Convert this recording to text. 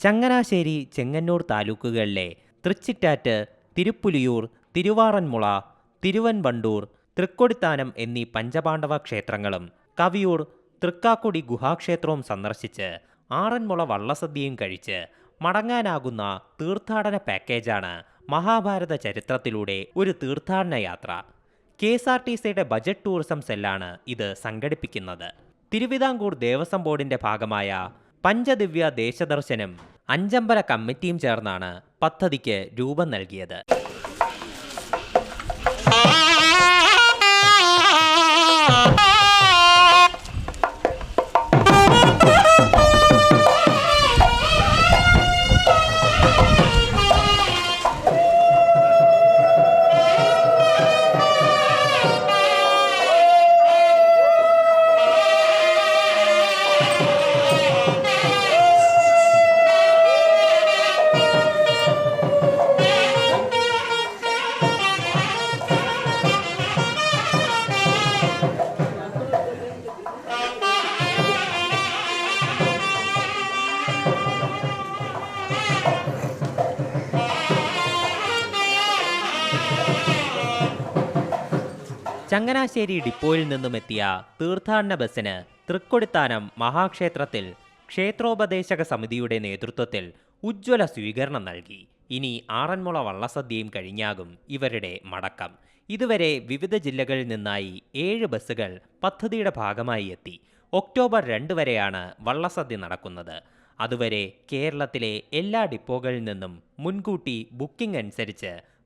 ചങ്ങനാശ്ശേരി ചെങ്ങന്നൂർ താലൂക്കുകളിലെ തൃച്ചിറ്റാറ്റ് തിരുപ്പുലിയൂർ തിരുവാറന്മുള തിരുവൻവണ്ടൂർ തൃക്കൊടിത്താനം എന്നീ പഞ്ചപാണ്ഡവ ക്ഷേത്രങ്ങളും കവിയൂർ തൃക്കാക്കുടി ഗുഹാക്ഷേത്രവും സന്ദർശിച്ച് ആറന്മുള വള്ളസദ്യയും കഴിച്ച് മടങ്ങാനാകുന്ന തീർത്ഥാടന പാക്കേജാണ് മഹാഭാരത ചരിത്രത്തിലൂടെ ഒരു തീർത്ഥാടന യാത്ര. കെ എസ് ആർ ടി സിയുടെ ബജറ്റ് ടൂറിസം സെല്ലാണ് ഇത് സംഘടിപ്പിക്കുന്നത്. തിരുവിതാംകൂർ ദേവസ്വം ബോർഡിന്റെ ഭാഗമായ പഞ്ചദിവ്യ ദേശദർശനം അഞ്ചമ്പല കമ്മിറ്റിയും ചേർന്നാണ് പദ്ധതിക്ക് രൂപം നൽകിയത്. ചങ്ങനാശ്ശേരി ഡിപ്പോയിൽ നിന്നും എത്തിയ തീർത്ഥാടന ബസ്സിന് തൃക്കൊടിത്താനം മഹാക്ഷേത്രത്തിൽ ക്ഷേത്രോപദേശക സമിതിയുടെ നേതൃത്വത്തിൽ ഉജ്ജ്വല സ്വീകരണം നൽകി. ഇനി ആറന്മുള വള്ളസദ്യയും കഴിഞ്ഞാകും ഇവരുടെ മടക്കം. ഇതുവരെ വിവിധ ജില്ലകളിൽ നിന്നായി ഏഴ് ബസ്സുകൾ പദ്ധതിയുടെ ഭാഗമായി എത്തി. ഒക്ടോബർ രണ്ട് വരെയാണ് വള്ളസദ്യ നടക്കുന്നത്. അതുവരെ കേരളത്തിലെ എല്ലാ ഡിപ്പോകളിൽ നിന്നും മുൻകൂട്ടി ബുക്കിംഗ് അനുസരിച്ച്